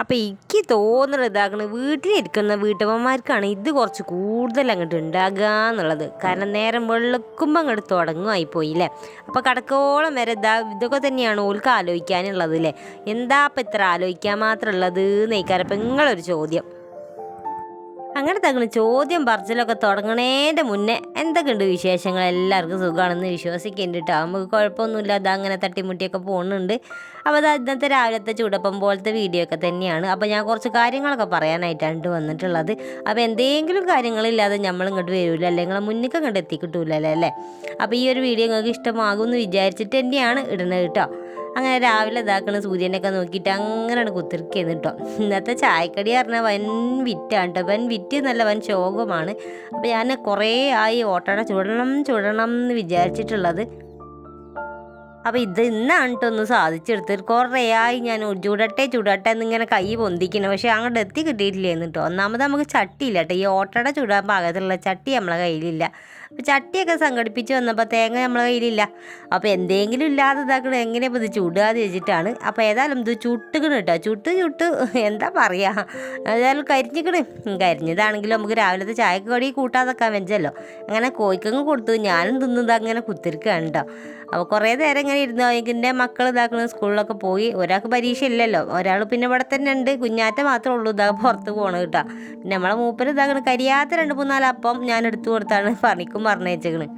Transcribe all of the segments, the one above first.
അപ്പം എനിക്ക് തോന്നുന്നത് ഇതാക്കണ വീട്ടിലിരിക്കുന്ന വീട്ടമ്മമാർക്കാണ് ഇത് കുറച്ച് കൂടുതൽ അങ്ങോട്ട് ഉണ്ടാകുക എന്നുള്ളത്. കാരണം നേരം വെളുക്കുമ്പോൾ അങ്ങോട്ട് തുടങ്ങുമായി പോയില്ലേ അപ്പോൾ കടക്കോളം വരെ ഇതാ ഇതൊക്കെ തന്നെയാണ് ഓൾക്ക് ആലോചിക്കാനുള്ളത് അല്ലേ എന്താ ഇപ്പം ഇത്ര ആലോചിക്കാൻ മാത്രമുള്ളത് നെയ്ക്കാരപ്പം നിങ്ങളൊരു ചോദ്യം. അങ്ങനെ തങ്ങൾ ചോദ്യം പറച്ചിലൊക്കെ തുടങ്ങണേന്റെ മുന്നേ എന്തൊക്കെയുണ്ട് വിശേഷങ്ങൾ? എല്ലാവർക്കും സുഖമാണെന്ന് വിശ്വസിക്കുന്നുണ്ട് കേട്ടോ നമുക്ക് കുഴപ്പമൊന്നുമില്ല. അത് അങ്ങനെ തട്ടിമുട്ടിയൊക്കെ പോകുന്നുണ്ട് അപ്പോൾ അത് ഇന്നത്തെ രാവിലത്തെ ചൂടപ്പം പോലത്തെ വീഡിയോ ഒക്കെ തന്നെയാണ്. അപ്പോൾ ഞാൻ കുറച്ച് കാര്യങ്ങളൊക്കെ പറയാനായിട്ടാണ് വന്നിട്ടുള്ളത്. അപ്പോൾ എന്തെങ്കിലും കാര്യങ്ങളില്ലാതെ നമ്മൾ ഇങ്ങോട്ട് വരില്ല അല്ലെങ്കിൽ നിങ്ങളെ മുന്നിലേക്ക് അങ്ങോട്ട് എത്തിക്കിട്ടൂലല്ലേ? അല്ലേ? അപ്പോൾ ഈ ഒരു വീഡിയോ നിങ്ങൾക്ക് ഇഷ്ടമാകുമെന്ന് വിചാരിച്ചിട്ട് തന്നെയാണ് ഇടുന്നത് കേട്ടോ അങ്ങനെ രാവിലെ ഇതാക്കണ സൂര്യനൊക്കെ നോക്കിയിട്ട് അങ്ങനെയാണ് കുത്തിരിക്കുന്നു കേട്ടോ ഇന്നത്തെ ചായക്കടി പറഞ്ഞാൽ വൻ വിറ്റാണ് കേട്ടോ വൻ വിറ്റ് നല്ല വൻ ശോകമാണ്. അപ്പോൾ ഞാൻ കുറേ ആയി ഓട്ടട ചുടണം ചുടണം എന്ന് വിചാരിച്ചിട്ടുള്ളത്. അപ്പോൾ ഇത് ഇന്നാണ് കേട്ടോ ഒന്ന് സാധിച്ചെടുത്തത്. കുറേ ആയി ഞാൻ ചുടട്ടെ ചുടട്ടെ എന്നിങ്ങനെ കൈ പൊന്തിക്കണം. പക്ഷേ അങ്ങോട്ട് എത്തി കിട്ടിയിട്ടില്ലേന്ന് കേട്ടോ ഒന്നാമത് നമുക്ക് ചട്ടിയില്ല കേട്ടോ ഈ ഓട്ടട ചുടാൻ പാകത്തിലുള്ള ചട്ടി നമ്മളെ കയ്യിലില്ല. അപ്പോൾ ചട്ടിയൊക്കെ സംഘടിപ്പിച്ച് വന്നപ്പോൾ തേങ്ങ നമ്മളെ കയ്യിലില്ല. അപ്പോൾ എന്തെങ്കിലും ഇല്ലാതെ ഇതാക്കണം എങ്ങനെ ഇത് ചൂടാതെ വെച്ചിട്ടാണ് അപ്പോൾ ഏതായാലും ഇത് ചുട്ടുകണ് കേട്ടോ ചുട്ട് ചുട്ട് എന്താ പറയുക ഏതായാലും കരിഞ്ഞിക്കണ്. കരിഞ്ഞതാണെങ്കിലും നമുക്ക് രാവിലത്തെ ചായക്ക് കടി കൂട്ടാതെക്കാൻ വെച്ചല്ലോ അങ്ങനെ കോഴിക്കങ്ങ് കൊടുത്തു. ഞാനും തിന്നത് അങ്ങനെ കുത്തിരിക്കുകയാണ് കേട്ടോ അപ്പോൾ കുറേ നേരം ഇങ്ങനെ ഇരുന്നു എന്റെ മക്കൾ ഇതാക്കണം സ്കൂളിലൊക്കെ പോയി. ഒരാൾക്ക് പരീക്ഷ ഇല്ലല്ലോ. ഒരാൾ പിന്നെ ഇവിടെ തന്നെ ഉണ്ട്. കുഞ്ഞാറ്റ മാത്രമേ ഉള്ളൂ ഇതാ പുറത്ത് പോകണം കേട്ടോ പിന്നെ നമ്മളെ മൂപ്പര് ഇതാക്കണം കരിയാത്ത രണ്ട് മൂന്നാൽ അപ്പം ഞാൻ എടുത്തു കൊടുത്താണ് പണിക്കും പറഞ്ഞേച്ചേക്കണ്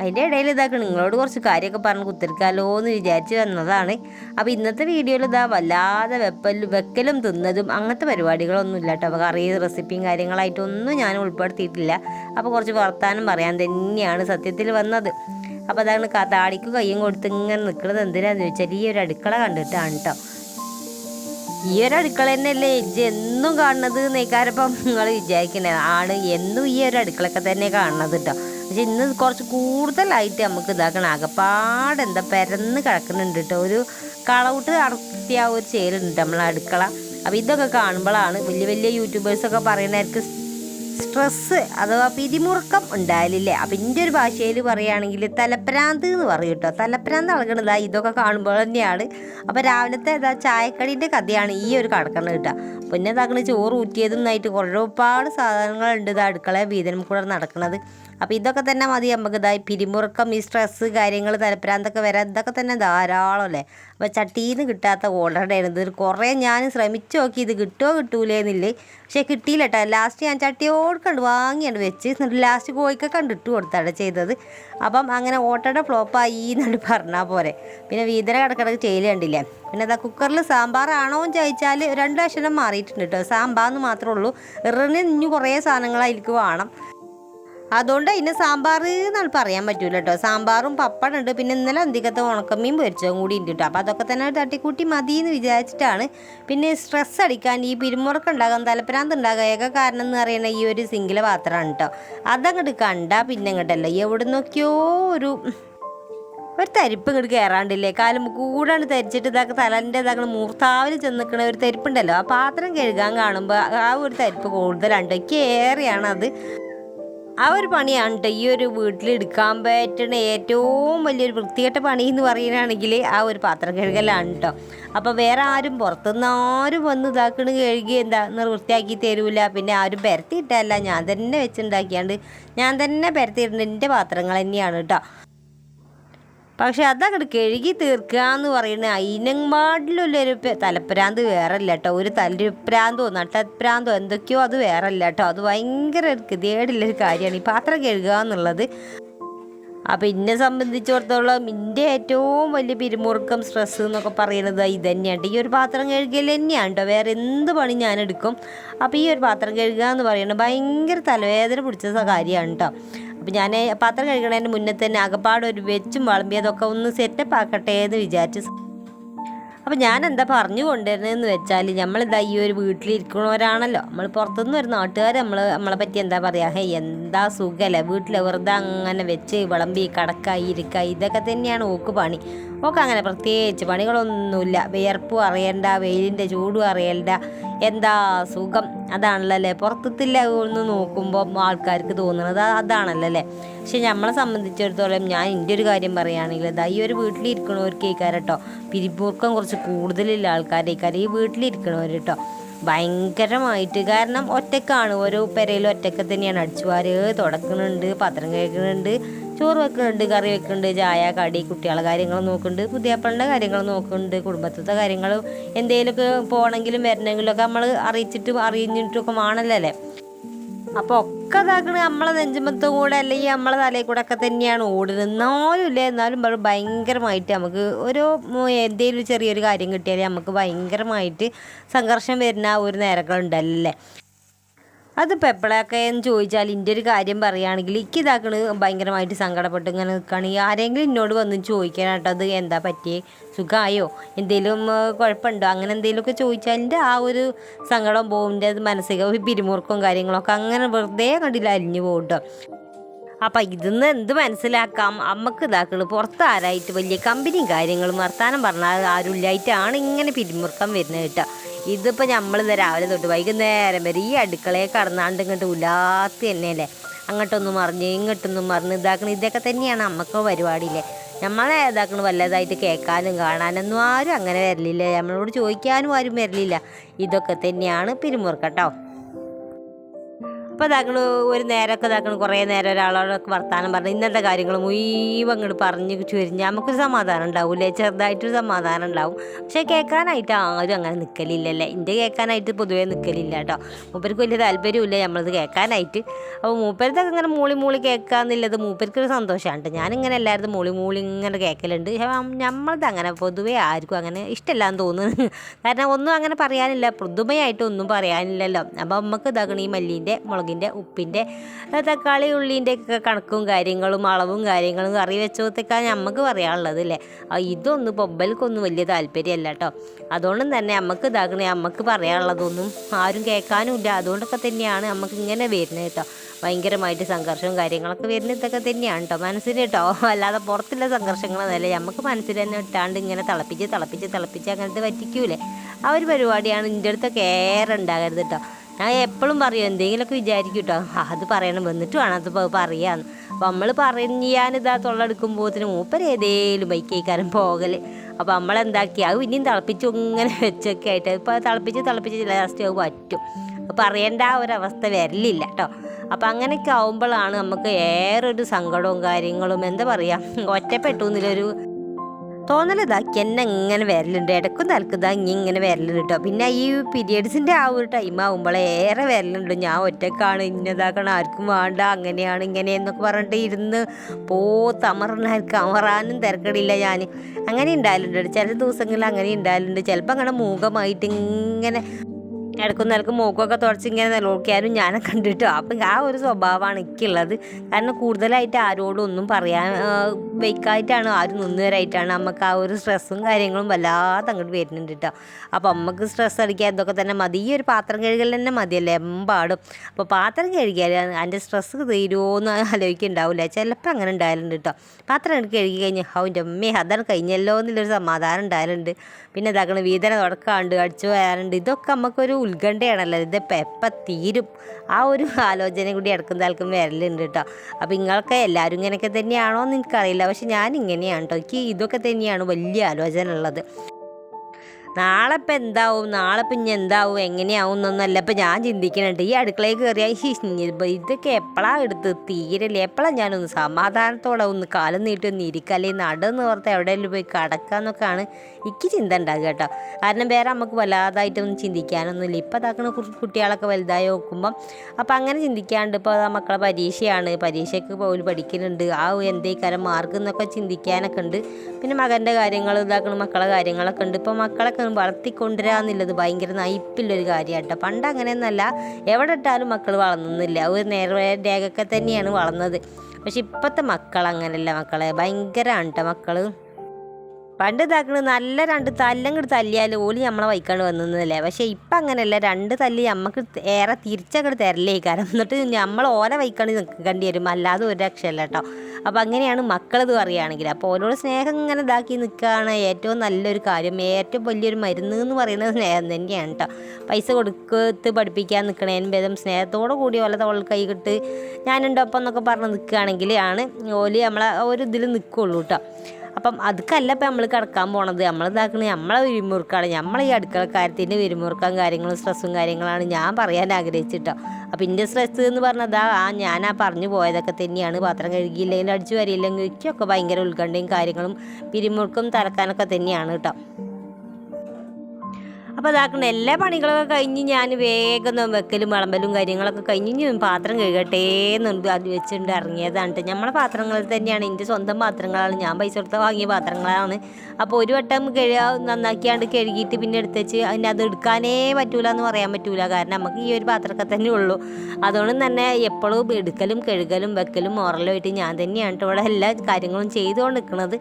അതിന്റെ ഇടയിൽ ഇതാക്കണം നിങ്ങളോട് കുറച്ച് കാര്യമൊക്കെ പറഞ്ഞ് കുത്തിരിക്കാലോ എന്ന് വിചാരിച്ച് വന്നതാണ്. അപ്പോൾ ഇന്നത്തെ വീഡിയോയിൽ ഇതാ വല്ലാതെ വെപ്പലും വെക്കലും തിന്നതും അങ്ങനത്തെ പരിപാടികളൊന്നും ഇല്ല കേട്ടോ അപ്പോൾ കറി റെസിപ്പിയും കാര്യങ്ങളായിട്ടൊന്നും ഞാൻ ഉൾപ്പെടുത്തിയിട്ടില്ല. അപ്പോൾ കുറച്ച് വർത്താനം പറയാൻ തന്നെയാണ് സത്യത്തിൽ വന്നത്. അപ്പോൾ അതാണ് താടിക്ക് കയ്യും കൊടുത്ത് ഇങ്ങനെ നിൽക്കുന്നത് എന്തിനാന്ന് ചോദിച്ചാൽ ഈ ഒരു അടുക്കള കണ്ടിട്ടാണ് കേട്ടോ ഈ ഒരു അടുക്കള തന്നെയല്ലേ? ഇജ്ജ് എന്നും കാണുന്നത് നെയ്ക്കാരപ്പം നിങ്ങൾ വിചാരിക്കണേ. ആണ് എന്നും ഈ ഒരു അടുക്കളൊക്കെ തന്നെ കാണുന്നത് കേട്ടോ പക്ഷെ ഇന്ന് കുറച്ച് കൂടുതലായിട്ട് നമുക്ക് ഇതാക്കണം. അകപ്പാട് എന്താ പെരന്ന് കിടക്കുന്നുണ്ട് കേട്ടോ ഒരു കളൗട്ട് അടർത്തിയ ഒരു ചേരുന്നുണ്ട് നമ്മളെ അടുക്കള. അപ്പോൾ ഇതൊക്കെ കാണുമ്പോഴാണ് വലിയ വലിയ യൂട്യൂബേഴ്സൊക്കെ പറയുന്നവർക്ക് സ്ട്രെസ്സ് അഥവാ പിരിമുറുക്കം ഉണ്ടായാലില്ലേ? അപ്പം ഒരു ഭാഷയിൽ പറയുകയാണെങ്കിൽ തലപ്രാന്ത് എന്ന് പറയും കേട്ടോ. തലപ്രാന്ത് ഇളകണതാ ഇതൊക്കെ കാണുമ്പോൾ തന്നെയാണ്. അപ്പോൾ രാവിലത്തെ ഇതാ ചായക്കടീന്റെ കഥയാണ് ഈ ഒരു കടക്കണ കിട്ടുക പിന്നെ ഇതാക്കണ ചോറ് ഊറ്റിയതും ഊറ്റിയതെന്നായിട്ട് ഒരുപാട് സാധനങ്ങളുണ്ട് ഇത് അടുക്കള വീതനം കൂടെ നടക്കുന്നത് അപ്പോൾ ഇതൊക്കെ തന്നെ മതി നമുക്ക് ഇതായി പിരിമുറുക്കം ഈ സ്ട്രെസ്സ് കാര്യങ്ങൾ തലപ്രാന്തൊക്കെ വരാൻ ഇതൊക്കെ തന്നെ ധാരാളം അല്ലേ? അപ്പോൾ ചട്ടിയിൽ നിന്ന് കിട്ടാത്ത ഓർഡറായിരുന്നു ഇത് കുറേ ഞാൻ ശ്രമിച്ചു നോക്കി. ഇത് കിട്ടുമോ കിട്ടൂലേന്നില്ലേ? പക്ഷേ കിട്ടിയില്ല കേട്ടോ ലാസ്റ്റ് ഞാൻ ചട്ടിയോട് കണ്ട് വാങ്ങിയാണ് വെച്ച്. എന്നിട്ട് ലാസ്റ്റ് കോഴിക്കൊക്കെ കണ്ട് ഇട്ട് കൊടുത്താണ് ചെയ്തത്. അപ്പം അങ്ങനെ ഓട്ടയുടെ ഫ്ലോപ്പായി എന്നിട്ട് പറഞ്ഞാൽ പോരെ. പിന്നെ വീതര കിടക്കിടക്ക് ചെയ്യൽ കണ്ടില്ലേ? പിന്നെ അതാ കുക്കറിൽ സാമ്പാറാണോ എന്ന് ചോദിച്ചാൽ രണ്ട് അക്ഷരം മാറിയിട്ടുണ്ട് കേട്ടോ സാമ്പാർന്ന് മാത്രമേ ഉള്ളൂ. ഇനി കുറേ സാധനങ്ങൾ അതിലേക്ക് വേണം. അതുകൊണ്ട് അതിന് സാമ്പാർ എന്നാണ് പറയാൻ പറ്റൂല കേട്ടോ. സാമ്പാറും പപ്പടം ഉണ്ട്. പിന്നെ ഇന്നലെ അന്തിക്കത്തെ ഉണക്കമീൻ പൊരിച്ചതും കൂടി ഉണ്ട് കേട്ടോ. അപ്പോൾ അതൊക്കെ തന്നെ തട്ടിക്കൂട്ടി മതി എന്ന് വിചാരിച്ചിട്ടാണ്. പിന്നെ സ്ട്രെസ് അടിക്കാൻ ഈ പിരിമുറക്കം ഉണ്ടാകാൻ തലപ്പരാന്ത് ഉണ്ടാകാൻ ഏക കാരണം എന്ന് പറയുന്ന ഈ ഒരു സിംഗിൾ പാത്രമാണ് കേട്ടോ. അതങ്ങോട്ട് കണ്ടാൽ പിന്നെ അങ്ങോട്ടല്ല എവിടെ നോക്കിയോ ഒരു ഒരു തരിപ്പ് ഇങ്ങോട്ട് കയറാണ്ടില്ലേ കാലം കൂടാണ്ട് തരിച്ചിട്ട് ഇതാക്കി തലന്റെ ഇതാക്കണ മൂർത്താവിൽ ചെന്നിക്കണ ഒരു തരിപ്പുണ്ടല്ലോ. ആ പാത്രം കഴുകാൻ കാണുമ്പോൾ ആ ഒരു തരിപ്പ് കൂടുതലുണ്ട് എനിക്ക് ഏറെയാണ് അത്. ആ ഒരു പണിയാണ് കേട്ടോ ഈ ഒരു വീട്ടിൽ എടുക്കാൻ പറ്റുന്ന ഏറ്റവും വലിയൊരു വൃത്തികെട്ട പണി എന്ന് പറയുകയാണെങ്കിൽ ആ ഒരു പാത്രം കഴുകലാണ് കേട്ടോ അപ്പോൾ വേറെ ആരും പുറത്തുനിന്ന് ആരും വന്ന് ഇതാക്കണ കഴുകി എന്താ വൃത്തിയാക്കി തരൂല. പിന്നെ ആരും പരത്തിയിട്ടല്ല. ഞാൻ തന്നെ വെച്ചുണ്ടാക്കിയാണ്ട് ഞാൻ തന്നെ പരത്തിയിട്ടുണ്ട് എന്റെ പാത്രങ്ങൾ തന്നെയാണ് കേട്ടോ പക്ഷെ അതങ്ങോട്ട് കഴുകി തീർക്കുക എന്ന് പറയുന്നത് അയിനങ്ങാടിലുള്ളൊരു തലപ്രാന്ത് വേറല്ല കേട്ടോ ഒരു തലപ്രാന്തോ നട്ടപ്രാന്തോ എന്തൊക്കെയോ അത് വേറല്ല കേട്ടോ അത് ഭയങ്കര ഗതികേടുള്ളൊരു കാര്യമാണ്. ഈ പാത്രം കഴുകുക എന്നുള്ളത്. അപ്പം എന്നെ സംബന്ധിച്ചിടത്തോളം എന്റെ ഏറ്റവും വലിയ പിരിമുറുക്കം സ്ട്രെസ് എന്നൊക്കെ പറയുന്നത് ഇത് തന്നെയാണ്. ഈ ഒരു പാത്രം കഴുകൽ തന്നെയാണ് കേട്ടോ വേറെ എന്ത് പണി ഞാൻ എടുക്കും അപ്പോൾ ഈ ഒരു പാത്രം കഴുകുക എന്ന് പറയുന്നത് ഭയങ്കര തലവേദന പിടിച്ച കാര്യമാണ് കേട്ടോ അപ്പം ഞാൻ പാത്രം കഴുകണതിന് മുന്നേ തന്നെ അകപ്പാട് ഒരു വെച്ചും വളമ്പിയതൊക്കെ ഒന്ന് സെറ്റപ്പ് ആക്കട്ടെ എന്ന് വിചാരിച്ച് അപ്പം ഞാൻ എന്താ പറഞ്ഞു കൊണ്ടുവരുന്നതെന്ന് വെച്ചാൽ നമ്മളിതാ ഈ ഒരു വീട്ടിലിരിക്കണവരാണല്ലോ. നമ്മൾ പുറത്തുനിന്ന് ഒരു നാട്ടുകാർ നമ്മൾ നമ്മളെ പറ്റി എന്താ പറയുക ഹേ എന്താ സുഖമല്ലേ വീട്ടിൽ വെറുതെ അങ്ങനെ വെച്ച് വിളമ്പി കടക്ക ഇരിക്ക ഇതൊക്കെ തന്നെയാണ് ഓക്ക് പണി. ഓക്ക് അങ്ങനെ പ്രത്യേകിച്ച് പണികളൊന്നുമില്ല. വിയർപ്പും അറിയണ്ട വെയിലിന്റെ ചൂടും അറിയണ്ട. എന്താ സുഖം? അതാണല്ലോ അല്ലേ പുറത്തത്തില്ല ഒന്ന് നോക്കുമ്പോൾ ആൾക്കാർക്ക് തോന്നുന്നത് അതാണല്ലോ അല്ലേ പക്ഷെ നമ്മളെ സംബന്ധിച്ചിടത്തോളം ഞാൻ എന്റെ ഒരു കാര്യം പറയുകയാണെങ്കിൽ ഇതാ ഈ ഒരു വീട്ടിലിരിക്കണവർക്ക് കേൾക്കാരട്ടോ പിരിപ്പൂർക്കം കുറച്ച് കൂടുതലുള്ള ആൾക്കാരേക്കാർ ഈ വീട്ടിലിരിക്കണവർ കേട്ടോ ഭയങ്കരമായിട്ട്. കാരണം ഒറ്റക്കാണ്. ഓരോ പെരയിലും ഒറ്റക്ക തന്നെയാണ്. അടിച്ചുവാര് തുടക്കുന്നുണ്ട് പത്രം കേൾക്കുന്നുണ്ട് ചോറ് വെക്കുന്നുണ്ട് കറി വെക്കുന്നുണ്ട് ചായ കടി കുട്ടികളെ കാര്യങ്ങൾ നോക്കുന്നുണ്ട് പുതിയപ്പളുടെ കാര്യങ്ങൾ നോക്കുന്നുണ്ട് കുടുംബത്തിലത്തെ കാര്യങ്ങൾ എന്തെങ്കിലുമൊക്കെ പോകണമെങ്കിലും വരണമെങ്കിലും ഒക്കെ നമ്മൾ അറിയിച്ചിട്ട് ഒക്കെ വേണമല്ലോ അല്ലേ അപ്പോൾ ഒക്കെ ഇതാക്കണ നമ്മളെ നെഞ്ചുമത്തെ കൂടെ അല്ലെങ്കിൽ നമ്മളെ തലയിൽ കൂടെ ഒക്കെ തന്നെയാണ് ഓടുന്നത് എന്നാലും ഇല്ലേ എന്നാലും ഭയങ്കരമായിട്ട് നമുക്ക് ഒരു എന്തെങ്കിലും ചെറിയൊരു കാര്യം കിട്ടിയാൽ നമുക്ക് ഭയങ്കരമായിട്ട് സംഘർഷം വരുന്ന ഒരു നേരങ്ങളുണ്ടല്ലേ. അതിപ്പോൾ എപ്പോഴൊക്കെ എന്ന് ചോദിച്ചാൽ എന്റെ ഒരു കാര്യം പറയുകയാണെങ്കിൽ എനിക്ക് ഇതാക്കണ് ഭയങ്കരമായിട്ട് സങ്കടപ്പെട്ട് ഇങ്ങനെ നിൽക്കുകയാണെങ്കിൽ ആരെങ്കിലും എന്നോട് വന്ന് ചോദിക്കാനാട്ടോ അത് എന്താ പറ്റിയേ? സുഖമായോ എന്തെങ്കിലും കുഴപ്പമുണ്ടോ അങ്ങനെ എന്തെങ്കിലുമൊക്കെ ചോദിച്ചാൽ എന്റെ ആ ഒരു സങ്കടം പോകും എന്റെ അത് ഒരു പിരിമുറുക്കവും കാര്യങ്ങളൊക്കെ അങ്ങനെ വെറുതെ കണ്ടില്ല അലിഞ്ഞു പോകും കേട്ടോ അപ്പം ഇതിന്ന് എന്ത് മനസ്സിലാക്കാം? അമ്മയ്ക്ക് ഇതാക്കൾ പുറത്ത് ആരായിട്ട് വലിയ കമ്പനിയും കാര്യങ്ങളും വർത്താനം പറഞ്ഞാൽ ആരുമില്ലായിട്ടാണ് ഇങ്ങനെ പിരിമുറുക്കം വരുന്നത് കേട്ടോ. ഇതിപ്പോൾ നമ്മൾ ഇന്ന് രാവിലെ തൊട്ട് വൈകുന്നേരം വരെ ഈ അടുക്കളയെ കടന്നാണ്ട് ഇങ്ങോട്ട് ഉലാത്തി തന്നെയല്ലേ? അങ്ങോട്ടൊന്നും മറിഞ്ഞ് ഇങ്ങോട്ടൊന്നും മറിഞ്ഞ് ഇതാക്കണം ഇതൊക്കെ തന്നെയാണ് അമ്മയ്ക്ക് പരിപാടിയില്ലേ? നമ്മളെ ഇതാക്കണ വല്ലതായിട്ട് കേൾക്കാനും കാണാനൊന്നും ആരും അങ്ങനെ വരലില്ല. നമ്മളോട് ചോദിക്കാനും ആരും വരലില്ല. ഇതൊക്കെ തന്നെയാണ് പിരിമുറുക്കട്ടോ അപ്പോൾ ഇതാക്കണ ഒരു നേരമൊക്കെ ഇതാക്കണ കുറേ നേരം ഒരാളോടൊക്കെ വർത്തമാനം പറഞ്ഞു ഇന്നത്തെ കാര്യങ്ങൾ മുഴുവൻ അങ്ങോട്ട് പറഞ്ഞ് ചുരിഞ്ഞാൽ നമുക്കൊരു സമാധാനം ഉണ്ടാവില്ലേ? ചെറുതായിട്ടൊരു സമാധാനം ഉണ്ടാവും. പക്ഷേ കേൾക്കാനായിട്ട് ആരും അങ്ങനെ നിൽക്കലില്ലല്ലേ എന്റെ കേൾക്കാനായിട്ട് പൊതുവേ നിൽക്കലില്ല കേട്ടോ. മൂപ്പർക്ക് വലിയ താല്പര്യമില്ല നമ്മളത് കേൾക്കാനായിട്ട്. അപ്പോൾ മൂപ്പരത്തൊക്കെ ഇങ്ങനെ മൂളി മൂളി കേൾക്കാന്നുള്ളത് മൂപ്പർക്കൊരു സന്തോഷമാണ് കേട്ടോ. ഞാനിങ്ങനെ എല്ലാവരും മൂളി മൂളി ഇങ്ങനെ കേൾക്കലുണ്ട്. നമ്മളത് അങ്ങനെ പൊതുവേ ആർക്കും അങ്ങനെ ഇഷ്ടമില്ലാന്ന് തോന്നുന്നു. കാരണം ഒന്നും അങ്ങനെ പറയാനില്ല. പുതുമയായിട്ട് ഒന്നും പറയാനില്ലല്ലോ. അപ്പോൾ നമുക്ക് ഇതാക്കണം ഈ മല്ലീന്റെ മുളകിന്റെ ഉപ്പിന്റെ തക്കാളി ഉള്ളിന്റെ ഒക്കെ കണക്കും കാര്യങ്ങളും അളവും കാര്യങ്ങളും കറി വെച്ചോത്തേക്കാണ് നമുക്ക് പറയാനുള്ളത് അല്ലേ ഇതൊന്നും പൊമ്പൽക്കൊന്നും വലിയ താല്പര്യമല്ല കേട്ടോ. അതുകൊണ്ടും തന്നെ നമുക്ക് ഇതാക്കണേ നമുക്ക് പറയാനുള്ളതൊന്നും ആരും കേൾക്കാനും ഇല്ല അതുകൊണ്ടൊക്കെ തന്നെയാണ് നമുക്ക് ഇങ്ങനെ വരുന്നത് കേട്ടോ. ഭയങ്കരമായിട്ട് സംഘർഷവും കാര്യങ്ങളൊക്കെ വരുന്നതൊക്കെ തന്നെയാണ് കേട്ടോ. മനസ്സിന് കേട്ടോ. അല്ലാതെ പുറത്തുള്ള സംഘർഷങ്ങളൊന്നുമല്ല. നമുക്ക് മനസ്സിൽ തന്നെ ഇട്ടാണ്ട് ഇങ്ങനെ തിളപ്പിച്ച് തിളപ്പിച്ച് തിളപ്പിച്ച് അങ്ങനത്തെ പറ്റിക്കൂലേ? ആ ഒരു പരിപാടിയാണ് എന്റെ അടുത്തൊക്കെ ഏറെ ഉണ്ടാകരുത് കേട്ടോ. ഞാൻ എപ്പോഴും പറയും എന്തെങ്കിലുമൊക്കെ വിചാരിക്കും കേട്ടോ അത് പറയണം. വന്നിട്ട് വേണം അത് പറയാന്ന്. അപ്പം നമ്മൾ പറഞ്ഞാൽ ഇതാ തൊള്ളെടുക്കുമ്പോഴത്തേന് മൂപ്പര് ഏതേലും ബൈക്കേക്കാരൻ പോകൽ അപ്പോൾ നമ്മളെന്താക്കി? അത് പിന്നെയും തിളപ്പിച്ച് ഇങ്ങനെ വെച്ചൊക്കെ ആയിട്ട്. ഇപ്പോൾ തിളപ്പിച്ച് തിളപ്പിച്ച് ലാസ്റ്റ് അത് പറ്റും. പറയേണ്ട ആ ഒരവസ്ഥ വരലില്ല കേട്ടോ അപ്പം അങ്ങനെയൊക്കെ ആവുമ്പോഴാണ് നമുക്ക് ഏറെ ഒരു സങ്കടവും കാര്യങ്ങളും എന്താ പറയുക ഒറ്റപ്പെട്ടു എന്നുള്ളൊരു തോന്നലിതാക്കി എന്നെ ഇങ്ങനെ വരലുണ്ട്? ഇടക്കും തലക്കുതാ ഇനി ഇങ്ങനെ വരലുണ്ട് കേട്ടോ പിന്നെ ഈ പീരിയഡ്സിന്റെ ആ ഒരു ടൈം ആകുമ്പോഴേ ഏറെ വരലുണ്ട്. ഞാൻ ഒറ്റക്കാണ് ഇന്നതാക്കണം ആർക്കും വേണ്ട അങ്ങനെയാണ് ഇങ്ങനെ ഇങ്ങനെയെന്നൊക്കെ പറഞ്ഞിട്ട് ഇരുന്ന് പോ തമറിനാർക്ക് അമറാനും തിരക്കടില്ല ഞാൻ അങ്ങനെ ഉണ്ടായാലുണ്ട് ചില ദിവസങ്ങളിൽ അങ്ങനെ ഉണ്ടായാലുണ്ട് ചിലപ്പോൾ അങ്ങനെ മൂകമായിട്ട് ഇങ്ങനെ ഇടക്കും നിലക്കും മൂക്കൊക്കെ തുടച്ച് ഇങ്ങനെ നിലനിൽക്കാനും ഞാനെ കണ്ടിട്ടോ. അപ്പം ആ ഒരു സ്വഭാവമാണ് എനിക്കുള്ളത്. കാരണം കൂടുതലായിട്ട് ആരോടും ഒന്നും പറയാൻ വെക്കായിട്ടാണ് ആരും നിന്നുവരായിട്ടാണ് നമുക്ക് ആ ഒരു സ്ട്രെസ്സും കാര്യങ്ങളും വല്ലാതെ അങ്ങോട്ട് വരുന്നുണ്ട് കേട്ടോ അപ്പോൾ അമ്മയ്ക്ക് സ്ട്രെസ് അടിക്കാൻ ഇതൊക്കെ തന്നെ മതി. ഈ ഒരു പാത്രം കഴുകൽ തന്നെ മതിയല്ലേ? എമ്പാടും. അപ്പോൾ പാത്രം കഴുകിയാൽ അതിന്റെ സ്ട്രെസ് തീരുമോയെന്ന് ആലോചിക്കുന്നുണ്ടാവില്ല ചിലപ്പോൾ അങ്ങനെ ഉണ്ടായാലുണ്ട് കേട്ടോ പാത്രം കഴുകി കഴിഞ്ഞ് അവന്റെ അമ്മേ അതാണ് കഴിഞ്ഞല്ലോ എന്നുള്ളൊരു സമാധാനം ഉണ്ടായാലുണ്ട് പിന്നെ ഇതാക്കണം വീതന തുടക്കാണ്ട് അടിച്ചു വരാനുണ്ട് ഇതൊക്കെ നമുക്കൊരു ഉത്കണ്ഠയാണല്ലോ. ഇതിപ്പോൾ എപ്പം തീരും? ആ ഒരു ആലോചന കൂടി ഇടക്കും താൽക്കും വരലുണ്ട് കേട്ടോ അപ്പോൾ നിങ്ങൾക്ക് എല്ലാവരും ഇങ്ങനെയൊക്കെ തന്നെയാണോ എന്ന് എനിക്കറിയില്ല. പക്ഷെ ഞാൻ ഇങ്ങനെയാണ് കേട്ടോ എനിക്ക് ഇതൊക്കെ തന്നെയാണ് വലിയ ആലോചന ഉള്ളത്. നാളെ ഇപ്പം എന്താവും? നാളെ ഇപ്പം ഇനി എന്താവും? എങ്ങനെയാവും എന്നൊന്നല്ല. ഇപ്പം ഞാൻ ചിന്തിക്കണുണ്ട്. ഈ അടുക്കളയിൽ കയറിയാൽ ഇതൊക്കെ എപ്പോഴാണ് എടുത്ത് തീരല്ലേ എപ്പോഴാണ് ഞാനൊന്ന് സമാധാനത്തോടെ ഒന്ന് കാലം നീട്ടി ഒന്ന് ഇരിക്കുക അല്ലെങ്കിൽ നടന്ന് ഓർത്ത് എവിടെയെങ്കിലും പോയി കിടക്കാന്നൊക്കെയാണ് എനിക്ക് ചിന്ത ഉണ്ടാകുക കേട്ടോ. കാരണം വേറെ നമുക്ക് വല്ലാതായിട്ടൊന്നും ചിന്തിക്കാനൊന്നുമില്ല. ഇപ്പം അതാക്കണ കുട്ടികളൊക്കെ വലുതായി നോക്കുമ്പം അപ്പം അങ്ങനെ ചിന്തിക്കാണ്ട് ഇപ്പോൾ മക്കളെ പരീക്ഷയാണ്. പരീക്ഷയ്ക്ക് പോലും പഠിക്കുന്നുണ്ട്. ആ എന്തേക്കാരം മാർക്ക് എന്നൊക്കെ ചിന്തിക്കാനൊക്കെ ഉണ്ട്. പിന്നെ മകന്റെ കാര്യങ്ങൾ ഇതാക്കണ മക്കളെ കാര്യങ്ങളൊക്കെ ഉണ്ട്. ഇപ്പോൾ മക്കളൊക്കെ വളർത്തിക്കൊണ്ടുവരാന്നുള്ളത് ഭയങ്കര നയിപ്പില്ലൊരു കാര്യമാട്ടോ പണ്ട് അങ്ങനെയൊന്നല്ല എവിടെ ഇട്ടാലും മക്കൾ വളർന്നില്ല ഒരു നേർരേഖയൊക്കെ തന്നെയാണ് വളർന്നത്. പക്ഷെ ഇപ്പോഴത്തെ മക്കൾ മക്കളെ. ഭയങ്കരമാണ് കേട്ടോ മക്കൾ പണ്ട് ഇതാക്കണത് നല്ല രണ്ട് തല്ലങ്ങോട്ട് തല്ലിയാൽ ഓലി നമ്മളെ വൈക്കാണ്ട് വന്നതല്ലേ പക്ഷേ ഇപ്പം അങ്ങനെയല്ല. രണ്ട് തല്ലി നമുക്ക് ഏറെ തിരിച്ചങ്ങോട്ട് തരല്ലേ കാരണം എന്നിട്ട് നമ്മൾ ഓല വൈക്കാണ്ട് നിൽക്കേണ്ടി വരും. അല്ലാതെ ഒരു രക്ഷയല്ല കേട്ടോ അപ്പോൾ അങ്ങനെയാണ് മക്കളത് പറയുകയാണെങ്കിൽ അപ്പോൾ ഓരോട് സ്നേഹം ഇങ്ങനെ ഇതാക്കി നിൽക്കുകയാണ് ഏറ്റവും നല്ലൊരു കാര്യം. ഏറ്റവും വലിയൊരു മരുന്ന് എന്ന് പറയുന്നത് സ്നേഹം തന്നെയാണ് കേട്ടോ പൈസ കൊടുക്കത്ത് പഠിപ്പിക്കാൻ നിൽക്കണേന് ഭേദം സ്നേഹത്തോടു കൂടി ഓല തോൾ കൈ കിട്ട് ഞാനുണ്ട് ഒപ്പം എന്നൊക്കെ പറഞ്ഞ് നിൽക്കുകയാണെങ്കിൽ ആണ് ഓൽ നമ്മളെ ഒരു ഇതിൽ നിൽക്കുള്ളൂ കേട്ടോ അപ്പം അതൊക്കെയല്ല ഇപ്പം നമ്മൾ കിടക്കാൻ പോണത്. നമ്മൾ ഇതാക്കണ നമ്മളെ വിരുമുറുക്കാണ്. നമ്മളെ ഈ അടുക്കള കാര്യത്തിന്റെ വിരുമുറുക്കാൻ കാര്യങ്ങളും സ്ട്രെസ്സും കാര്യങ്ങളാണ് ഞാൻ പറയാൻ ആഗ്രഹിച്ചിട്ടോ. അപ്പം എന്റെ സ്ട്രെസ് എന്ന് പറഞ്ഞതാ ആ ഞാൻ ആ പറഞ്ഞു പോയതൊക്കെ തന്നെയാണ്. പാത്രം കഴുകിയില്ലെങ്കിൽ അടിച്ചു വരിയില്ലെങ്കിൽ ഒക്കെ ഭയങ്കര ഉത്കണ്ഠയും കാര്യങ്ങളും പിരിമുറുക്കും തലക്കാനൊക്കെ തന്നെയാണ് കേട്ടോ. അപ്പോൾ അതാക്കുന്ന എല്ലാ പണികളൊക്കെ കഴിഞ്ഞ് ഞാൻ വേഗം വെക്കലും വിളമ്പലും കാര്യങ്ങളൊക്കെ കഴിഞ്ഞ് ഞാൻ പാത്രം കഴുകട്ടെ എന്നുണ്ട് അത് വെച്ചിട്ടുണ്ട് ഇറങ്ങിയതാണ്. നമ്മളെ പാത്രങ്ങൾ തന്നെയാണ്. എന്റെ സ്വന്തം പാത്രങ്ങളാണ്. ഞാൻ പൈസ കൊടുത്ത് വാങ്ങിയ പാത്രങ്ങളാണ്. അപ്പോൾ ഒരു വട്ടം കഴുക നന്നാക്കിയാണ്ട് കഴുകിയിട്ട് പിന്നെ എടുത്തേച്ച് അതിന്റെ അത് എടുക്കാനേ പറ്റൂല എന്ന് പറയാൻ പറ്റൂല. കാരണം നമുക്ക് ഈ ഒരു പാത്രമൊക്കെ തന്നെ ഉള്ളൂ. അതുകൊണ്ട് തന്നെ എപ്പോഴും എടുക്കലും കഴുകലും വെക്കലും മോറലുമായിട്ട് ഞാൻ തന്നെയാണ് ഇവിടെ എല്ലാ കാര്യങ്ങളും ചെയ്തുകൊണ്ട് നിൽക്കുന്നത്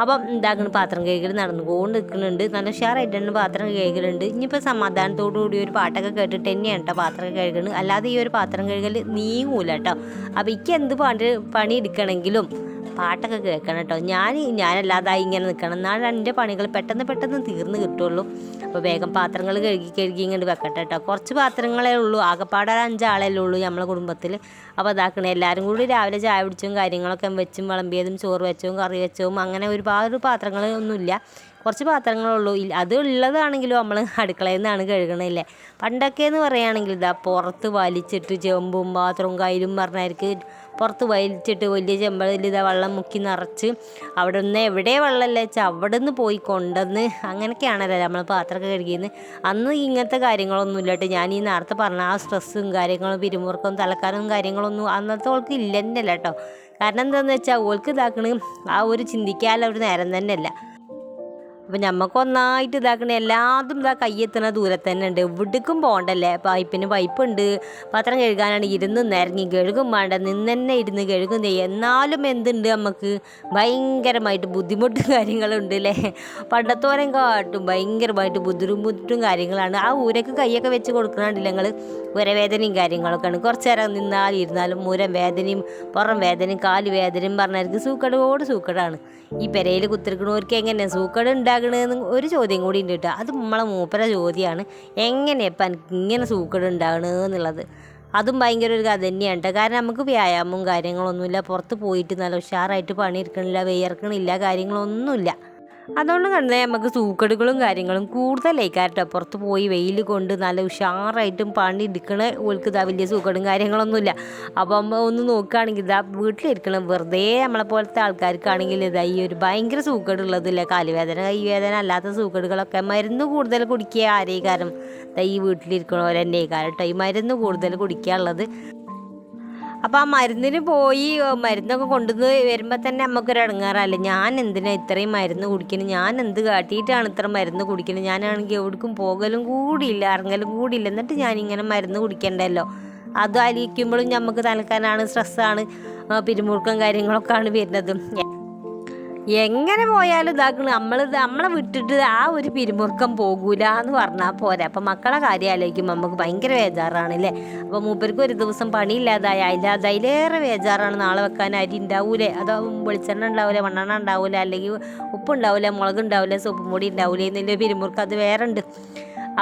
അപ്പം എന്താക്കണം പാത്രം കഴുകൽ നടന്നുകൊണ്ട് നിൽക്കുന്നുണ്ട്. നല്ല ഉഷാറായിട്ട് തന്നെ പാത്രം കഴുകലുണ്ട്. ഇനിയിപ്പോൾ സമാധാനത്തോടു കൂടി ഒരു പാട്ടൊക്കെ കേട്ടിട്ട് തന്നെയാണ് കേട്ടോ പാത്രം കഴുകുന്നത് അല്ലാതെ ഈ ഒരു പാത്രം കഴുകൽ നീങ്ങൂല കേട്ടോ അപ്പോൾ എനിക്ക് എന്ത് പണി പണി എടുക്കണമെങ്കിലും പാട്ടൊക്കെ കേൾക്കണം കേട്ടോ. ഞാൻ ഞാനല്ലാതായി ഇങ്ങനെ നിൽക്കണം എന്നാലും എന്റെ പണികൾ പെട്ടെന്ന് പെട്ടെന്ന് തീർന്ന് കിട്ടുള്ളൂ. അപ്പോൾ വേഗം പാത്രങ്ങൾ കഴുകി കഴുകി ഇങ്ങോട്ട് വെക്കട്ടെ കേട്ടോ. കുറച്ച് പാത്രങ്ങളേ ഉള്ളൂ. ആകെപ്പാടെ ഒരു അഞ്ചാളല്ലേ ഉള്ളൂ നമ്മളെ കുടുംബത്തിൽ അപ്പോൾ അതാക്കണേ എല്ലാവരും കൂടി രാവിലെ ചായ പിടിച്ചും കാര്യങ്ങളൊക്കെ വെച്ചും വിളമ്പിയതും ചോറ് വെച്ചതും കറി വെച്ചതും അങ്ങനെ ഒരുപാട് പാത്രങ്ങൾ ഒന്നുമില്ല കുറച്ച് പാത്രങ്ങളുള്ളൂ. ഉള്ളൂ അത് ഉള്ളതാണെങ്കിലും നമ്മൾ അടുക്കളയിൽ നിന്നാണ് കഴുകണില്ലേ. പണ്ടൊക്കെ എന്ന് പറയുകയാണെങ്കിൽ ഇതാ പുറത്ത് വലിച്ചിട്ട് ചെമ്പും പാത്രവും കയ്യിലും പറഞ്ഞായിരിക്കും പുറത്ത് വലിച്ചിട്ട് വലിയ ചെമ്പതിൽ ഇതാ വെള്ളം മുക്കി നിറച്ച് അവിടെ നിന്ന് എവിടെ വെള്ളമല്ല വെച്ചാൽ അവിടെ നിന്ന് പോയി കൊണ്ടുവന്ന് അങ്ങനെയൊക്കെയാണല്ലോ നമ്മൾ പാത്രമൊക്കെ കഴുകിയെന്ന് അന്ന് ഇങ്ങനത്തെ കാര്യങ്ങളൊന്നും ഇല്ലട്ടെ. ഞാൻ ഈ നേരത്തെ പറഞ്ഞ ആ സ്ട്രെസ്സും കാര്യങ്ങളും പിരിമുറുക്കവും തലക്കാരും കാര്യങ്ങളൊന്നും അന്നത്തെ ഓൾക്ക് ഇല്ലെന്നല്ല കേട്ടോ. കാരണം എന്താണെന്ന് വെച്ചാൽ ഓൾക്ക് ഇതാക്കണ ആ ഒരു ചിന്തിക്കാനുള്ള ഒരു നേരം തന്നെയല്ല. അപ്പം ഞമ്മക്ക് ഒന്നായിട്ട് ഇതാക്കണ എല്ലാതും ഇതാ കയ്യെത്തുന്ന ദൂരത്ത് തന്നെ ഉണ്ട്. എവിടേക്കും പോകണ്ടല്ലേ പൈപ്പിന് പൈപ്പുണ്ട്. പാത്രം കഴുകാനാണ് ഇരുന്ന് നിരങ്ങി കഴുകും വേണ്ട. നിന്ന് തന്നെ ഇരുന്ന് കഴുകും ചെയ്യും. എന്നാലും എന്തുണ്ട് നമുക്ക് ഭയങ്കരമായിട്ട് ബുദ്ധിമുട്ടും കാര്യങ്ങളുണ്ട് അല്ലേ പണ്ടത്തോരം കാട്ടും ഭയങ്കരമായിട്ട് ബുദ്ധിമുട്ടും കാര്യങ്ങളാണ്. ആ ഊരക്ക് കൈയൊക്കെ വെച്ച് കൊടുക്കണുണ്ടല്ലോ ഞങ്ങൾ ഉരവേദനയും കാര്യങ്ങളൊക്കെയാണ്. കുറച്ച് നേരം നിന്നാൽ ഇരുന്നാലും മൂരം വേദനയും പുറം വേദനയും കാൽ വേദനയും പറഞ്ഞവർക്ക് സൂക്കടോട് സൂക്കടാണ്. ഈ പെരയിൽ കുത്തിരിക്കണവർക്ക് എങ്ങനെ സൂക്കട് ഉണ്ടാകണമെന്ന് ഒരു ചോദ്യം കൂടി ഉണ്ട് കേട്ടോ. അത് നമ്മളെ മൂപ്പര ചോദ്യമാണ് എങ്ങനെ ഇപ്പം എനിക്ക് ഇങ്ങനെ സൂക്കട് ഉണ്ടാകണമെന്നുള്ളത് അതും ഭയങ്കര ഒരു കഥ തന്നെയാണ് കേട്ടോ. കാരണം നമുക്ക് വ്യായാമവും കാര്യങ്ങളൊന്നുമില്ല. പുറത്ത് പോയിട്ട് നല്ല ഉഷാറായിട്ട് പണിയെടുക്കണില്ല വിയർക്കണില്ല കാര്യങ്ങളൊന്നുമില്ല. അതുകൊണ്ട് തന്നെ നമുക്ക് സൂക്കടുകളും കാര്യങ്ങളും കൂടുതലായിക്കാരട്ടോ. പുറത്ത് പോയി വെയിൽ കൊണ്ട് നല്ല ഉഷാറായിട്ടും പണി എടുക്കണ ഓൾക്ക് ഇതാ വലിയ സൂക്കടും കാര്യങ്ങളൊന്നുമില്ല. അപ്പം ഒന്ന് നോക്കുകയാണെങ്കിൽ ഇതാ വീട്ടിലിരിക്കണം വെറുതെ നമ്മളെ പോലത്തെ ആൾക്കാർക്കാണെങ്കിൽ ഇതാ ഈ ഒരു ഭയങ്കര സൂക്കടുള്ളതില്ല. കാലുവേദന കൈവേദന അല്ലാത്ത സൂക്കടുകളൊക്കെ മരുന്ന് കൂടുതൽ കുടിക്കുക ആരേ കാരണം ഈ വീട്ടിലിരിക്കണവരെന്നെ കാരട്ടോ ഈ മരുന്ന് കൂടുതൽ കുടിക്കാനുള്ളത്. അപ്പോൾ ആ മരുന്നിന് പോയി മരുന്നൊക്കെ കൊണ്ടുവന്ന് വരുമ്പോൾ തന്നെ നമുക്കൊരു ഇടങ്ങാറല്ലേ ഞാൻ എന്തിനാ ഇത്രയും മരുന്ന് കുടിക്കണം? ഞാൻ എന്ത് കാട്ടിയിട്ടാണ് ഇത്ര മരുന്ന് കുടിക്കണം? ഞാനാണെങ്കിൽ എവിടേക്കും പോകലും കൂടിയില്ല ഇറങ്ങലും കൂടിയില്ല. എന്നിട്ട് ഇങ്ങനെ മരുന്ന് കുടിക്കണ്ടല്ലോ. അത് അലിയിക്കുമ്പോഴും നമുക്ക് തലക്കാനാണ് സ്ട്രെസ്സാണ് പിരിമുറുക്കം കാര്യങ്ങളൊക്കെയാണ് വരുന്നത്. എങ്ങനെ പോയാലും ഇതാക്കണ്. നമ്മൾ നമ്മളെ വിട്ടിട്ട് ആ ഒരു പിരിമുറുക്കം പോകൂല എന്ന് പറഞ്ഞാൽ പോരാ. അപ്പം മക്കളെ കാര്യം ആലോചിക്കുമ്പോൾ നമുക്ക് ഭയങ്കര ബേജാറാണ് അല്ലേ അപ്പോൾ മൂപ്പർക്ക് ഒരു ദിവസം പണിയില്ലാതായ അതിലേറെ ബേജാറാണ്. നാളെ വെക്കാൻ അരി ഉണ്ടാവൂലേ? അതോ വെളിച്ചെണ്ണ ഉണ്ടാവില്ല മണ്ണെണ്ണ ഉണ്ടാവില്ല അല്ലെങ്കിൽ ഉപ്പ് ഉണ്ടാവില്ല മുളക് ഉണ്ടാവില്ല സോപ്പ് മുടി ഉണ്ടാവില്ല എന്നുള്ള പിരിമുറുക്കം അത് വേറെ ഉണ്ട്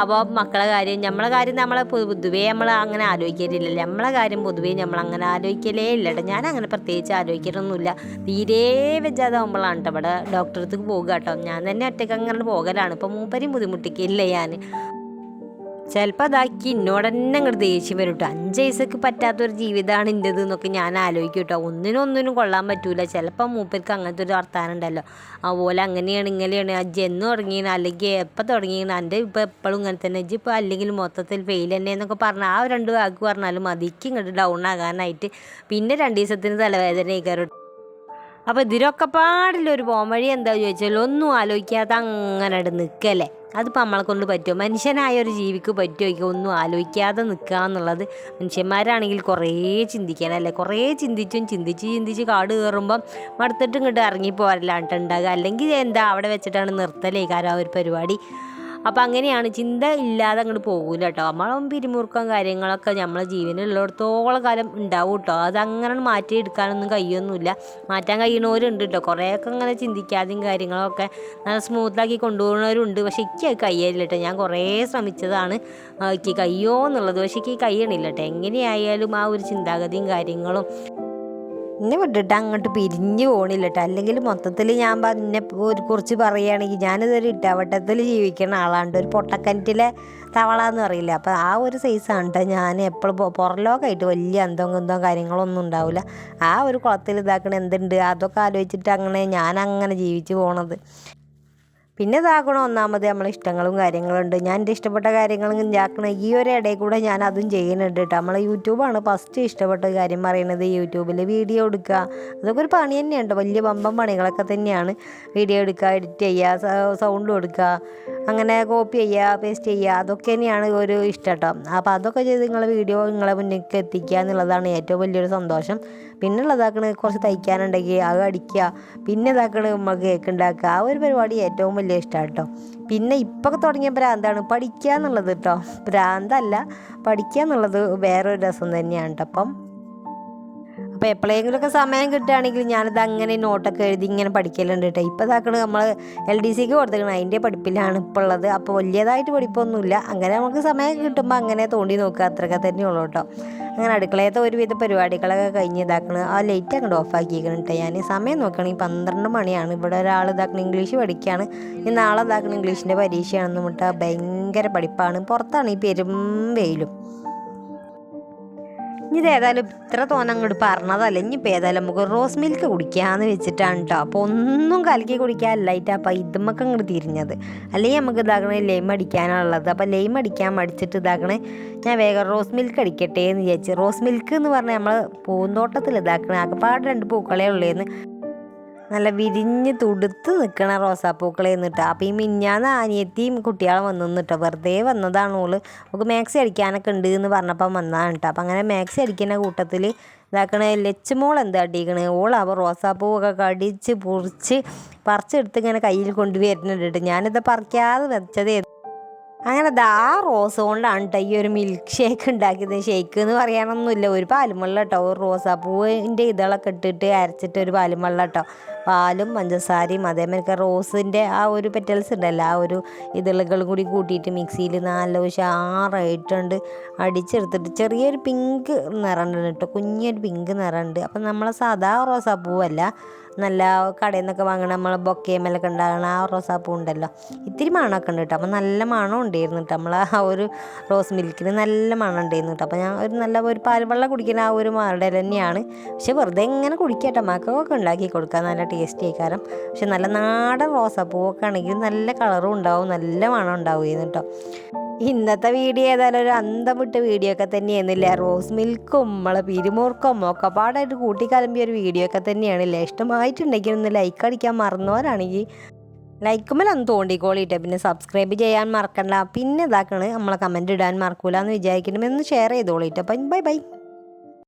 അപ്പോൾ മക്കളെ കാര്യം നമ്മളെ കാര്യം നമ്മളെ പൊതുവേ നമ്മൾ അങ്ങനെ ആലോചിക്കലില്ല. നമ്മളെ കാര്യം പൊതുവേ നമ്മൾ അങ്ങനെ ആലോചിക്കലേ ഇല്ല കേട്ടോ ഞാൻ അങ്ങനെ പ്രത്യേകിച്ച് ആലോചിക്കലൊന്നുമില്ല. തീരെ വെച്ചാതാവുമ്പോഴാണ് കേട്ടോ ഇവിടെ ഡോക്ടറെ അടുത്തേക്ക് പോകുക കേട്ടോ ഞാൻ തന്നെ ഒറ്റയ്ക്ക് അങ്ങനെ പോകലാണ്. ഇപ്പം മൂപ്പരെയും ബുദ്ധിമുട്ടിക്കില്ല ഞാൻ ചിലപ്പോൾ അതാക്കി എന്നോട് തന്നെ അങ്ങോട്ട് ദേഷ്യം വരും കേട്ടോ അഞ്ച് വയസ്സൊക്കെ പറ്റാത്തൊരു ജീവിതമാണ് എന്റെത് എന്നൊക്കെ ഞാൻ ആലോചിക്കും കേട്ടോ ഒന്നിനും ഒന്നിനും കൊള്ളാൻ പറ്റൂല. ചിലപ്പോൾ മൂപ്പർക്ക് അങ്ങനത്തെ ഒരു വർത്താനം ഉണ്ടല്ലോ. അതുപോലെ അങ്ങനെയാണ് ഇങ്ങനെയാണ്. അജ്ജ് എന്ന് തുടങ്ങിയാണ് അല്ലെങ്കിൽ എപ്പോൾ തുടങ്ങിയാണ് എന്റെ ഇപ്പോൾ എപ്പോഴും ഇങ്ങനെ തന്നെ. അജ്ജ് ഇപ്പോൾ അല്ലെങ്കിൽ മൊത്തത്തിൽ ഫെയിൽ തന്നെ എന്നൊക്കെ പറഞ്ഞാൽ ആ രണ്ട് വാക്ക് പറഞ്ഞാലും മതിക്ക് ഇങ്ങോട്ട് ഡൗൺ ആകാനായിട്ട് പിന്നെ രണ്ട് ദിവസത്തിന് തലവേദന കയറും അപ്പോൾ ഇതിലൊക്കെ പാടില്ല ഒരു പോംവഴി എന്താ ചോദിച്ചാൽ ഒന്നും ആലോചിക്കാതെ അങ്ങനെ നിൽക്കല്ലേ അതിപ്പോൾ നമ്മളെ കൊണ്ട് പറ്റുമോ? മനുഷ്യനായ ഒരു ജീവിക്ക് പറ്റുമോ? ഒന്നും ആലോചിക്കാതെ നിൽക്കുക എന്നുള്ളത് മനുഷ്യന്മാരാണെങ്കിൽ കുറേ ചിന്തിക്കാനല്ലേ കുറേ ചിന്തിച്ചും ചിന്തിച്ച് ചിന്തിച്ച് കാട് കയറുമ്പം മടുത്തിട്ടും ഇങ്ങോട്ട് ഇറങ്ങിപ്പോരല്ലാണ്ട് ഉണ്ടാകുക അല്ലെങ്കിൽ എന്താ അവിടെ വെച്ചിട്ടാണ് നിർത്തലേക്കാരം ആ ഒരു പരിപാടി. അപ്പോൾ അങ്ങനെയാണ് ചിന്ത ഇല്ലാതെ അങ്ങോട്ട് പോകില്ല കേട്ടോ നമ്മളും പിരിമുറുക്കം കാര്യങ്ങളൊക്കെ നമ്മളെ ജീവനുള്ളിടത്തോളം കാലം ഉണ്ടാവും കേട്ടോ അതങ്ങനെ മാറ്റിയെടുക്കാനൊന്നും കഴിയൊന്നുമില്ല. മാറ്റാൻ കഴിയണവരുണ്ട് കേട്ടോ കുറേയൊക്കെ അങ്ങനെ ചിന്തിക്കാതെയും കാര്യങ്ങളൊക്കെ നല്ല സ്മൂത്താക്കി കൊണ്ടുപോകുന്നവരുണ്ട്. പക്ഷേ എനിക്ക് അത് കഴിയില്ല കേട്ടോ ഞാൻ കുറേ ശ്രമിച്ചതാണ്. എനിക്ക് കഴിയുമോ എന്നുള്ളത് പക്ഷേ എനിക്ക് കഴിയണില്ല കേട്ടോ എങ്ങനെയായാലും ആ ഒരു ചിന്താഗതിയും കാര്യങ്ങളും എന്നെ വിട്ടിട്ട് അങ്ങോട്ട് പിരിഞ്ഞു പോകണില്ല അല്ലെങ്കിൽ മൊത്തത്തിൽ ഞാൻ ഒരു കുറിച്ച് പറയുകയാണെങ്കിൽ ഞാനിതൊരു ഇട്ടാവട്ടത്തിൽ ജീവിക്കുന്ന ആളാണ്ട് ഒരു പൊട്ടക്കിണറ്റിലെ തവള എന്ന് പറയില്ല? അപ്പോൾ ആ ഒരു സൈസാണ് കേട്ടോ ഞാൻ എപ്പോഴും പുറലോകമായിട്ട് വലിയ അന്തം കുന്തം കാര്യങ്ങളൊന്നും ഉണ്ടാവില്ല ആ ഒരു കുളത്തിൽ ഇതാക്കണ എന്തുണ്ട്? അതൊക്കെ ആലോചിച്ചിട്ട് അങ്ങനെ ഞാൻ അങ്ങനെ ജീവിച്ചു പോണത്. പിന്നെ ഇതാകണം. ഒന്നാമത് നമ്മളെ ഇഷ്ടങ്ങളും കാര്യങ്ങളുണ്ട്. ഞാൻ എന്റെ ഇഷ്ടപ്പെട്ട കാര്യങ്ങളും ഇതാക്കണം ഈ ഒരു ഇടയിൽ കൂടെ ഞാൻ അതും ചെയ്യുന്നുണ്ട് കേട്ടോ. നമ്മളെ യൂട്യൂബാണ് ഫസ്റ്റ് ഇഷ്ടപ്പെട്ട കാര്യം പറയുന്നത് യൂട്യൂബിൽ വീഡിയോ എടുക്കുക. അതൊക്കെ ഒരു പണി തന്നെയുണ്ട്. വലിയ പമ്പം പണികളൊക്കെ തന്നെയാണ്. വീഡിയോ എടുക്കുക എഡിറ്റ് ചെയ്യുക സൗണ്ട് കൊടുക്കുക അങ്ങനെ കോപ്പി ചെയ്യുക പേസ്റ്റ് ചെയ്യുക അതൊക്കെ തന്നെയാണ് ഒരു ഇഷ്ടം കേട്ടോ. അപ്പോൾ അതൊക്കെ ചെയ്ത് നിങ്ങളെ വീഡിയോ നിങ്ങളെ മുന്നിലേക്ക് എത്തിക്കുക എന്നുള്ളതാണ് ഏറ്റവും വലിയൊരു സന്തോഷം. പിന്നെ ഉള്ളതാക്കണ് കുറച്ച് തയ്ക്കാനുണ്ടെങ്കിൽ അത് അടിക്കുക. പിന്നെ ഇതാക്കണ് നമ്മൾ കേക്ക് ഉണ്ടാക്കുക. ആ ഒരു പരിപാടി ഏറ്റവും വലിയ ഇഷ്ടമാണ് കേട്ടോ പിന്നെ ഇപ്പൊക്കെ തുടങ്ങിയ ഭ്രാന്താണ് പഠിക്കുക എന്നുള്ളത് കേട്ടോ ഭ്രാന്തല്ല പഠിക്കുക എന്നുള്ളത് വേറൊരു രസം തന്നെയാണ് കേട്ടോ അപ്പം അപ്പോൾ എപ്പോഴെങ്കിലുമൊക്കെ സമയം കിട്ടുകയാണെങ്കിൽ ഞാനിത് അങ്ങനെ നോട്ടൊക്കെ എഴുതി ഇങ്ങനെ പഠിക്കലുണ്ട് കേട്ടോ ഇപ്പോൾ ഇതാക്കണ നമ്മൾ എൽ ഡി സിക്ക് കൊടുത്തേക്കണം അതിന്റെ പഠിപ്പിലാണ് ഇപ്പോൾ ഉള്ളത്. അപ്പോൾ വലിയതായിട്ട് പഠിപ്പൊന്നുമില്ല. അങ്ങനെ നമുക്ക് സമയം കിട്ടുമ്പോൾ അങ്ങനെ തോണ്ടി നോക്കുക. അത്രയൊക്കെ തന്നെ ഉള്ളൂ കേട്ടോ അങ്ങനെ അടുക്കളയത്തെ ഒരുവിധ പരിപാടികളൊക്കെ കഴിഞ്ഞ് ഇതാക്കണം. ആ ലൈറ്റ് അങ്ങോട്ട് ഓഫ് ആക്കിയിരിക്കണം കേട്ടോ ഞാൻ സമയം നോക്കുകയാണെങ്കിൽ പന്ത്രണ്ട് മണിയാണ്. ഇവിടെ ഒരാൾ ഇതാക്കണം ഇംഗ്ലീഷ് പഠിക്കുകയാണ് ഇനി നാളെ ഇതാക്കണം ഇംഗ്ലീഷിന്റെ പരീക്ഷയാണെന്ന് വിട്ടാൽ ഭയങ്കര പഠിപ്പാണ്. പുറത്താണ് ഈ പെരും വെയിലും. ഇത് ഏതായാലും ഇത്ര തോന്നെ അങ്ങോട്ട് പറഞ്ഞതല്ല. ഇനിയിപ്പോൾ ഏതായാലും നമുക്ക് റോസ് മിൽക്ക് കുടിക്കാമെന്ന് വെച്ചിട്ടാണ് കേട്ടോ അപ്പോൾ ഒന്നും കലക്കി കുടിക്കാനല്ലായിട്ട് അപ്പോൾ ഇതുമൊക്കെ അങ്ങോട്ട് തിരിഞ്ഞത്. അല്ലെങ്കിൽ നമുക്ക് ഇതാക്കണേ ലൈം അടിക്കാനുള്ളത് അപ്പോൾ ലൈം അടിക്കാൻ മടിച്ചിട്ട് ഇതാക്കണേ ഞാൻ വേഗം റോസ് മിൽക്ക് അടിക്കട്ടെ എന്ന് വിചാരിച്ചു. റോസ് മിൽക്ക് എന്ന് പറഞ്ഞാൽ നമ്മൾ പൂന്തോട്ടത്തിൽ ഇതാക്കണേ. ആകെപ്പാട് രണ്ട് പൂക്കളേ ഉള്ളേന്ന്. നല്ല വിരിഞ്ഞ് തുടുത്ത് നിൽക്കണ റോസാപ്പൂക്കളെ നിന്നിട്ട് അപ്പോൾ ഈ മിഞ്ഞാന്ന് ആനിയത്തിയും കുട്ടികളും വന്നു നിന്നിട്ടോ വെറുതെ വന്നതാണ് ഓൾ. നമുക്ക് മാക്സി അടിക്കാനൊക്കെ ഉണ്ട് എന്ന് പറഞ്ഞപ്പം വന്നതാണ് കേട്ടോ അപ്പം അങ്ങനെ മാക്സി അടിക്കുന്ന കൂട്ടത്തിൽ ഇതാക്കണ ലച്ചുമോൾ എന്താ അടിക്കണേ? ഓളാവോ റോസാപ്പൂവൊക്കെ കടിച്ച് പൊറിച്ച് പറിച്ചെടുത്ത് ഇങ്ങനെ കയ്യിൽ കൊണ്ടുവരുന്നുണ്ട് ഞാനിത് പറിക്കാതെ വെച്ചതേ. അങ്ങനെ ദാ റോസ് കൊണ്ടാണ് കേട്ടോ ഈ ഒരു മിൽക്ക് ഷേക്ക് ഉണ്ടാക്കിയത്. ഷേക്ക് എന്ന് പറയാനൊന്നുമില്ല. ഒരു പാലും കേട്ടോ ഒരു റോസാപ്പൂവിന്റെ ഇതളൊക്കെ ഇട്ടിട്ട് അരച്ചിട്ട് ഒരു പാലും കേട്ടോ പാലും പഞ്ചസാരയും അതേമാതിരി റോസിന്റെ ആ ഒരു പെറ്റൽസ് ഉണ്ടല്ലോ ആ ഒരു ഇതളുകളും കൂടി കൂട്ടിയിട്ട് മിക്സിയിൽ നല്ല ഉഷാറായിട്ടുണ്ട് അടിച്ചെടുത്തിട്ട് ചെറിയൊരു പിങ്ക് നിറമുണ്ട് കേട്ടോ കുഞ്ഞൊരു പിങ്ക് നിറമുണ്ട് അപ്പം നമ്മളെ സാധാ റോസാപ്പൂവല്ല നല്ല കടയിൽ നിന്നൊക്കെ വാങ്ങണ നമ്മളെ ബൊക്കേമലൊക്കെ ഉണ്ടാകണ ആ റോസാപ്പൂ ഉണ്ടല്ലോ. ഇത്തിരി മണമൊക്കെ ഉണ്ട് കേട്ടോ. അപ്പോൾ നല്ല മണം ഉണ്ടായിരുന്നു കേട്ടോ. നമ്മൾ ആ ഒരു റോസ് മിൽക്കിന് നല്ല മണം ഉണ്ടായിരുന്നു കേട്ടോ. അപ്പോൾ ഞാൻ ഒരു നല്ല ഒരു പാൽവെള്ളം കുടിക്കുന്ന ആ ഒരു മോഡൽ തന്നെയാണ്. പക്ഷെ വെറുതെ ഇങ്ങനെ കുടിക്കട്ടെ മക്കൾക്കൊക്കെ ഉണ്ടാക്കി കൊടുക്കാൻ നല്ല ടേസ്റ്റി ആയിക്കാരം. പക്ഷെ നല്ല നാടൻ റോസാപ്പൂവൊക്കെ ആണെങ്കിൽ നല്ല കളറും ഉണ്ടാവും നല്ല മണം ഉണ്ടാവുകയെന്ന് കേട്ടോ. ഇന്നത്തെ വീഡിയോ ഏതായാലും ഒരു അന്തം വിട്ട വീഡിയോ ഒക്കെ തന്നെയായിരുന്നില്ല റോസ് മിൽക്കും നമ്മളെ പിരിമുറുക്കും ഒക്കെ പാടായിട്ട് കൂട്ടിക്കലമ്പിയ ഒരു വീഡിയോ ഒക്കെ തന്നെയാണല്ലേ? ഇഷ്ടമായിട്ടുണ്ടെങ്കിൽ ഒന്ന് ലൈക്ക് അടിക്കാൻ മറന്നവരാണെങ്കിൽ ലൈക്കുമ്പോൾ തോണ്ടിക്കോളിട്ടെ. പിന്നെ സബ്സ്ക്രൈബ് ചെയ്യാൻ മറക്കണ്ട. പിന്നെ ഇതാക്കണ് നമ്മളെ കമന്റ് ഇടാൻ മറക്കൂല എന്ന് ഷെയർ ചെയ്തോളിട്ടെ. അപ്പം ബൈ ബൈ